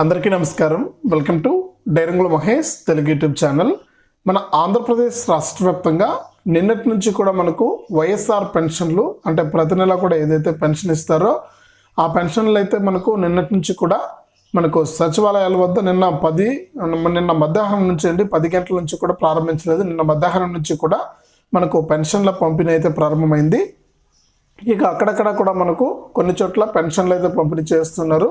అందరికీ నమస్కారం. Welcome to డైరంగుల మహేష్ తెలుగు యూట్యూబ్ ఛానల్. మన ఆంధ్రప్రదేశ్ రాష్ట్ర వ్యాప్తంగా నిన్నటి నుంచి కూడా మనకు వైఎస్ఆర్ పెన్షన్లు అంటే ప్రతి నెల కూడా ఏదైతే పెన్షన్ ఇస్తారో ఆ పెన్షన్లు అయితే మనకు నిన్నటి నుంచి కూడా మనకు సచివాలయాల వద్ద నిన్న పది నిన్న మధ్యాహ్నం నుంచి అండి పది గంటల నుంచి కూడా ప్రారంభించలేదు. నిన్న మధ్యాహ్నం నుంచి కూడా మనకు పెన్షన్ల పంపిణీ అయితే ప్రారంభమైంది. ఇక అక్కడక్కడ కూడా మనకు కొన్ని చోట్ల పెన్షన్లు అయితే పంపిణీ చేస్తున్నారు.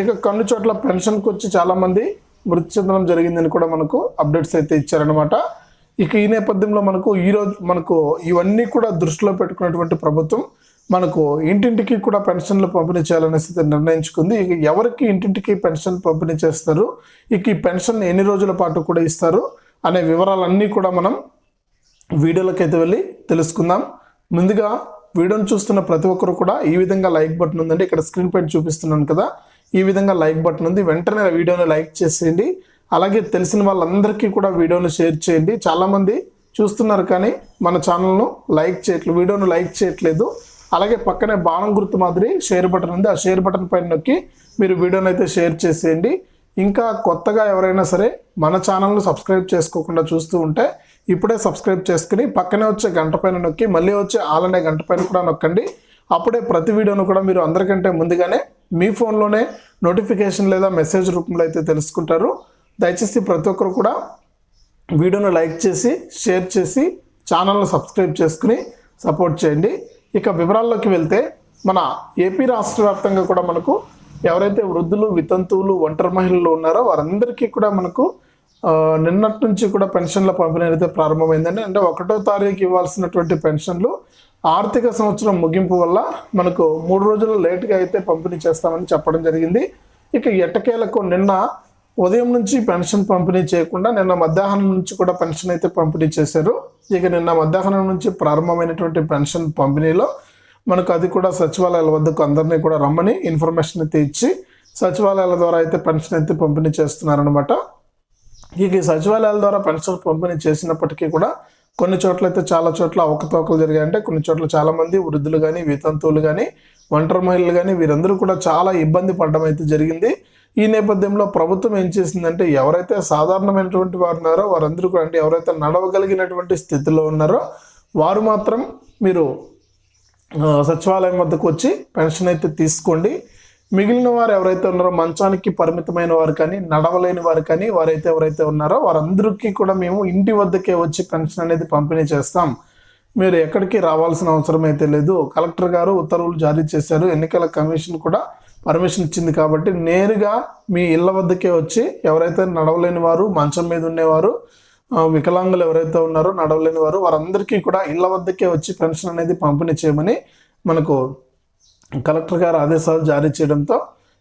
ఇక కొన్ని చోట్ల పెన్షన్కి వచ్చి చాలామంది మృతి చెందడం జరిగిందని కూడా మనకు అప్డేట్స్ అయితే ఇచ్చారనమాట ఇక ఈ నేపథ్యంలో మనకు ఈరోజు మనకు ఇవన్నీ కూడా దృష్టిలో పెట్టుకున్నటువంటి ప్రభుత్వం మనకు ఇంటింటికి కూడా పెన్షన్లు పంపిణీ చేయాలనేసి స్థితి నిర్ణయించుకుంది. ఇక ఎవరికి ఇంటింటికి పెన్షన్ పంపిణీ చేస్తారు? ఇక ఈ పెన్షన్ ఎన్ని రోజుల పాటు కూడా ఇస్తారు? అనే వివరాలన్నీ కూడా మనం వీడియోలోకి అయితే వెళ్ళి తెలుసుకుందాం. ముందుగా వీడియోని చూస్తున్న ప్రతి ఒక్కరు కూడా ఈ విధంగా లైక్ బటన్ ఉందండి. ఇక్కడ స్క్రీన్ పైన చూపిస్తున్నాను కదా. ఈ విధంగా లైక్ బటన్ ఉంది. వెంటనే ఆ వీడియోని లైక్ చేసేయండి. అలాగే తెలిసిన వాళ్ళందరికీ కూడా వీడియోని షేర్ చేయండి. చాలామంది చూస్తున్నారు కానీ మన ఛానల్ను లైక్ చేయట్లేదు వీడియోను లైక్ చేయట్లేదు. అలాగే పక్కనే బాణం గుర్తు మాదిరి షేర్ బటన్ ఉంది. ఆ షేర్ బటన్ పైన నొక్కి మీరు వీడియోని అయితే షేర్ చేసేయండి. ఇంకా కొత్తగా ఎవరైనా సరే మన ఛానల్ను సబ్స్క్రైబ్ చేసుకోకుండా చూస్తూ ఉంటే ఇప్పుడే సబ్స్క్రైబ్ చేసుకుని పక్కనే వచ్చే గంట పైన నొక్కి మళ్ళీ వచ్చే ఆలనే గంట పైన కూడా నొక్కండి. అప్పుడే ప్రతి వీడియోను కూడా మీరు అందరికంటే ముందుగానే మీ ఫోన్లోనే నోటిఫికేషన్ లేదా మెసేజ్ రూపంలో అయితే తెలుసుకుంటారు. దయచేసి ప్రతి ఒక్కరు కూడా వీడియోను లైక్ చేసి షేర్ చేసి ఛానల్ను సబ్స్క్రైబ్ చేసుకుని సపోర్ట్ చేయండి. ఇక వివరాల్లోకి వెళ్తే మన ఏపీ రాష్ట్ర వ్యాప్తంగా కూడా మనకు ఎవరైతే వృద్ధులు వితంతువులు ఒంటరి మహిళలు ఉన్నారో వారందరికీ కూడా మనకు నిన్నటి నుంచి కూడా పెన్షన్ల పంపిణీ అయితే ప్రారంభమైందండి. అంటే ఒకటో తారీఖు ఇవ్వాల్సినటువంటి పెన్షన్లు ఆర్థిక సంవత్సరం ముగింపు వల్ల మనకు మూడు రోజులు లేట్గా అయితే పంపిణీ చేస్తామని చెప్పడం జరిగింది. ఇక ఎట్టకేలకు నిన్న ఉదయం నుంచి పెన్షన్ పంపిణీ చేయకుండా నిన్న మధ్యాహ్నం నుంచి కూడా పెన్షన్ అయితే పంపిణీ చేశారు. ఇక నిన్న మధ్యాహ్నం నుంచి ప్రారంభమైనటువంటి పెన్షన్ పంపిణీలో మనకు అది కూడా సచివాలయాల వద్దకు అందరినీ కూడా రమ్మని ఇన్ఫర్మేషన్ అయితే ఇచ్చి సచివాలయాల ద్వారా అయితే పెన్షన్ అయితే పంపిణీ చేస్తున్నారనమాట ఈ సచివాలయాల ద్వారా పెన్షన్ పంపిణీ చేసినప్పటికీ కూడా కొన్ని చోట్ల అయితే చాలా చోట్ల అవకతవకలు జరిగాయంటే కొన్ని చోట్ల చాలా మంది వృద్ధులు కానీ వితంతువులు కానీ ఒంటరి మహిళలు కానీ వీరందరూ కూడా చాలా ఇబ్బంది పడడం అయితే జరిగింది. ఈ నేపథ్యంలో ప్రభుత్వం ఏం చేసిందంటే ఎవరైతే సాధారణమైనటువంటి వారు ఉన్నారో వారందరూ కూడా అంటే ఎవరైతే నడవగలిగినటువంటి స్థితిలో ఉన్నారో వారు మాత్రం మీరు సచివాలయం వద్దకు వచ్చి పెన్షన్ అయితే తీసుకోండి. మిగిలిన వారు ఎవరైతే ఉన్నారో మంచానికి పరిమితమైన వారు కానీ నడవలేని వారు కానీ వారైతే ఎవరైతే ఉన్నారో వారందరికీ కూడా మేము ఇంటి వద్దకే వచ్చి పెన్షన్ అనేది పంపిణీ చేస్తాం. మీరు ఎక్కడికి రావాల్సిన అవసరం అయితే లేదు. కలెక్టర్ గారు ఉత్తర్వులు జారీ చేశారు. ఎన్నికల కమిషన్ కూడా పర్మిషన్ ఇచ్చింది కాబట్టి నేరుగా మీ ఇళ్ళ వద్దకే వచ్చి ఎవరైతే నడవలేని వారు మంచం మీద ఉండేవారు వికలాంగులు ఎవరైతే ఉన్నారో నడవలేని వారు వారందరికీ కూడా ఇళ్ళ వద్దకే వచ్చి పెన్షన్ అనేది పంపిణీ చేయమని మనకు కలెక్టర్ గారు ఆదేశాలు జారీ చేయడంతో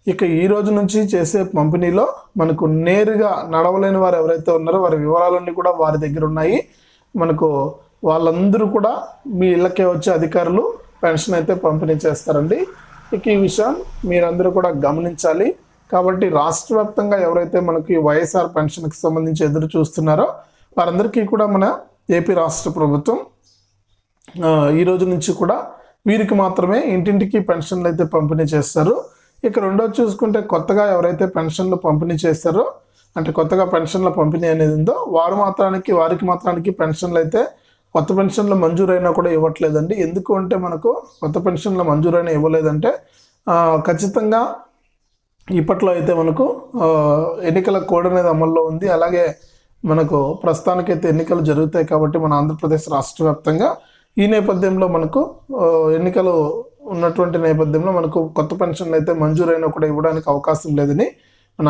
ఇక ఈ రోజు నుంచి చేసే పంపిణీలో మనకు నేరుగా నడవలేని వారు ఎవరైతే ఉన్నారో వారి వివరాలన్నీ కూడా వారి దగ్గర ఉన్నాయి. మనకు వాళ్ళందరూ కూడా మీ ఇళ్ళకే వచ్చే అధికారులు పెన్షన్ అయితే పంపిణీ చేస్తారండి. ఇక ఈ విషయం మీరందరూ కూడా గమనించాలి. కాబట్టి రాష్ట్ర వ్యాప్తంగా ఎవరైతే మనకి వైఎస్ఆర్ పెన్షన్కి సంబంధించి ఎదురు చూస్తున్నారో వారందరికీ కూడా మన ఏపీ రాష్ట్ర ప్రభుత్వం ఈరోజు ఈ రోజు నుంచి కూడా వీరికి మాత్రమే ఇంటింటికి పెన్షన్లు అయితే పంపిణీ చేస్తారు. ఇక రెండోది చూసుకుంటే కొత్తగా ఎవరైతే పెన్షన్లు పంపిణీ చేస్తారో అంటే కొత్తగా పెన్షన్ల పంపిణీ అనేది ఉందో వారు మాత్రానికి వారికి మాత్రానికి పెన్షన్లు అయితే కొత్త పెన్షన్లు మంజూరైనా కూడా ఇవ్వట్లేదండి. ఎందుకు అంటే మనకు కొత్త పెన్షన్లు మంజూరైనా ఇవ్వలేదంటే ఖచ్చితంగా ఇప్పట్లో అయితే మనకు ఎన్నికల కోడ్ అనేది అమల్లో ఉంది. అలాగే మనకు ప్రస్తుతానికైతే ఎన్నికలు జరుగుతాయి కాబట్టి మన ఆంధ్రప్రదేశ్ రాష్ట్ర వ్యాప్తంగా ఈ నేపథ్యంలో మనకు ఎన్నికలు ఉన్నటువంటి నేపథ్యంలో మనకు కొత్త పెన్షన్లు అయితే మంజూరైనా కూడా ఇవ్వడానికి అవకాశం లేదని మన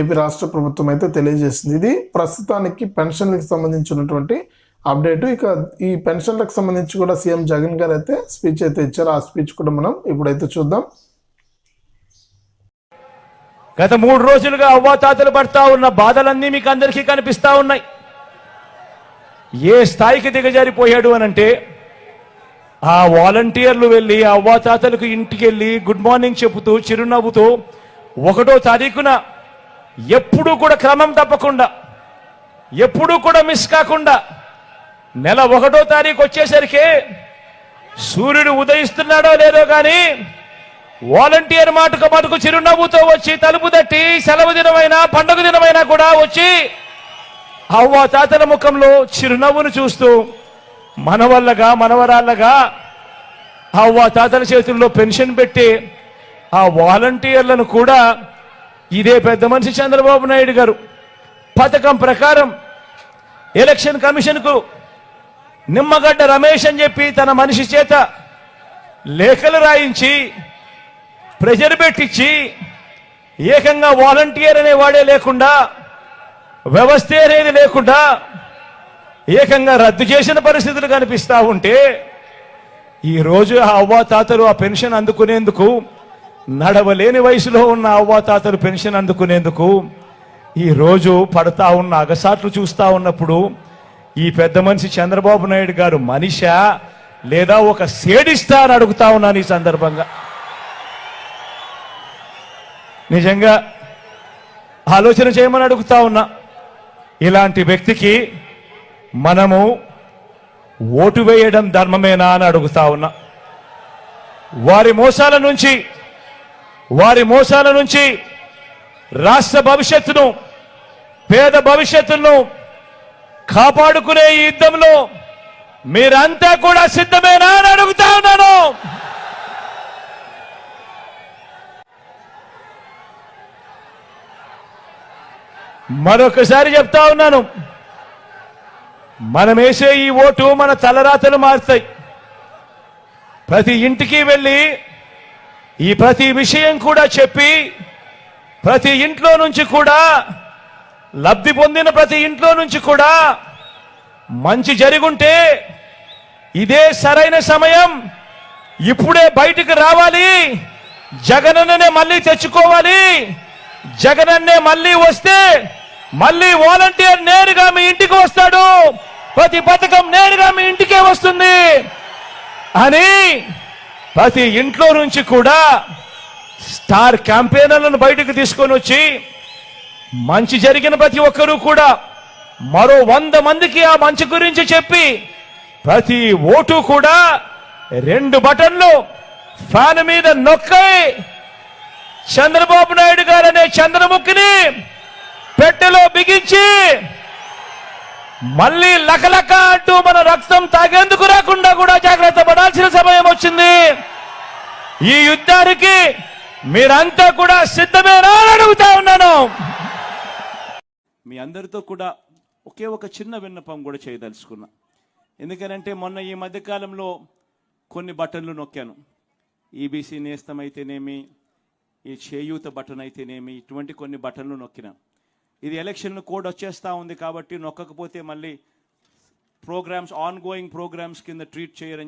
ఏపీ రాష్ట్ర ప్రభుత్వం అయితే తెలియజేసింది. ఇది ప్రస్తుతానికి పెన్షన్లకు సంబంధించినటువంటి అప్డేట్. ఇక ఈ పెన్షన్లకు సంబంధించి కూడా సీఎం జగన్ గారు అయితే స్పీచ్ అయితే ఇచ్చారు. ఆ స్పీచ్ కూడా మనం ఇప్పుడైతే చూద్దాం. గత మూడు రోజులుగా అవ్వాతాతలు పడతా ఉన్న బాధలన్నీ మీకు అందరికీ కనిపిస్తా ఉన్నాయి. ఏ స్థాయికి దిగజారిపోయాడు అనంటే ఆ వాలంటీర్లు వెళ్ళి అవ్వాతాతలకు ఇంటికి వెళ్ళి గుడ్ మార్నింగ్ చెబుతూ చిరునవ్వుతూ ఒకటో తారీఖున ఎప్పుడూ కూడా క్రమం తప్పకుండా ఎప్పుడూ కూడా మిస్ కాకుండా నెల ఒకటో తారీఖు వచ్చేసరికి సూర్యుడు ఉదయిస్తున్నాడో లేదో కానీ వాలంటీర్ మాటకు మటుకు చిరునవ్వుతో వచ్చి తలుపు తట్టి సెలవు దినమైనా పండుగ దినమైనా కూడా వచ్చి అవ్వ తాతల ముఖంలో చిరునవ్వును చూస్తూ మనవల్లగా మనవరాళ్ళగా ఆ తాతల చేతుల్లో పెన్షన్ పెట్టి ఆ వాలంటీర్లను కూడా ఇదే పెద్ద మనిషి చంద్రబాబు నాయుడు గారు పథకం ప్రకారం ఎలక్షన్ కమిషన్కు నిమ్మగడ్డ రమేష్ అని చెప్పి తన మనిషి చేత లేఖలు రాయించి ప్రెజర్ పెట్టించి ఏకంగా వాలంటీర్ అనేవాడే లేకుండా వ్యవస్థ అనేది లేకుండా ఏకంగా రద్దు చేసిన పరిస్థితులు కనిపిస్తా ఉంటే ఈరోజు ఆ అవ్వాతాతలు ఆ పెన్షన్ అందుకునేందుకు నడవలేని వయసులో ఉన్న అవ్వాతాతలు పెన్షన్ అందుకునేందుకు ఈ రోజు పడతా ఉన్న అగసాట్లు చూస్తూ ఉన్నప్పుడు ఈ పెద్ద మనిషి చంద్రబాబు నాయుడు గారు మనిషా లేదా ఒక సేడిస్తా అని అడుగుతా ఉన్నాను ఈ సందర్భంగా. నిజంగా ఆలోచన చేయమని అడుగుతా ఉన్నా ఇలాంటి వ్యక్తికి మనము ఓటు వేయడం ధర్మమేనా అని అడుగుతా ఉన్నా. వారి మోసాల నుంచి వారి మోసాల నుంచి రాష్ట్ర భవిష్యత్తును పేద భవిష్యత్తును కాపాడుకునే ఈ యుద్ధంలో మీరంతా కూడా సిద్ధమేనా అని అడుగుతా ఉన్నాను. మరొకసారి చెప్తా ఉన్నాను. మనమేసే ఈ ఓటు మన తలరాతలు మారుతాయి. ప్రతి ఇంటికి వెళ్ళి ఈ ప్రతి విషయం కూడా చెప్పి ప్రతి ఇంట్లో నుంచి కూడా లబ్ధి పొందిన ప్రతి ఇంట్లో నుంచి కూడా మంచి జరుగుంటే ఇదే సరైన సమయం. ఇప్పుడే బయటికి రావాలి. జగనన్ననే మళ్ళీ తెచ్చుకోవాలి. జగనన్నే మళ్ళీ వస్తే మళ్ళీ వాలంటీర్ నేరుగా మీ ఇంటికి వస్తాడు. ప్రతి పథకం నేరుగా మీ ఇంటికే వస్తుంది అని ప్రతి ఇంట్లో నుంచి కూడా స్టార్ క్యాంపెయినర్లను బయటకు తీసుకొని వచ్చి మంచి జరిగిన ప్రతి ఒక్కరూ కూడా మరో వంద మందికి ఆ మంచి గురించి చెప్పి ప్రతి ఓటు కూడా రెండు బటన్లు ఫ్యాన్ మీద నొక్కై చంద్రబాబు నాయుడు గారు అనే చంద్రముఖిని పెట్టెలో బిగించి మళ్ళీ లకలక అంటూ మన రక్తం తాగేందుకు రాకుండా కూడా జాగ్రత్త పడాల్సిన సమయం వచ్చింది. ఈ యుద్ధానికి మీరంతా కూడా సిద్ధమేనా అని అడుగుతా ఉన్నాను. మీ అందరితో కూడా ఒకే ఒక చిన్న విన్నపం కూడా చేయదలుచుకున్నా. ఎందుకనంటే మొన్న ఈ మధ్యకాలంలో కొన్ని బటన్లు నొక్కాను. ఈబీసీ నేస్తం అయితేనేమి ఈ చేయూత బటన్ అయితేనేమి ఇటువంటి కొన్ని బటన్లు నొక్కినాను ఇది ఎలక్షన్ కోడ్ వచ్చేస్తా ఉంది కాబట్టి నొక్కకపోతే మళ్ళీ ప్రోగ్రామ్స్ ఆన్ గోయింగ్ ప్రోగ్రామ్స్ కింద ట్రీట్ చేయరని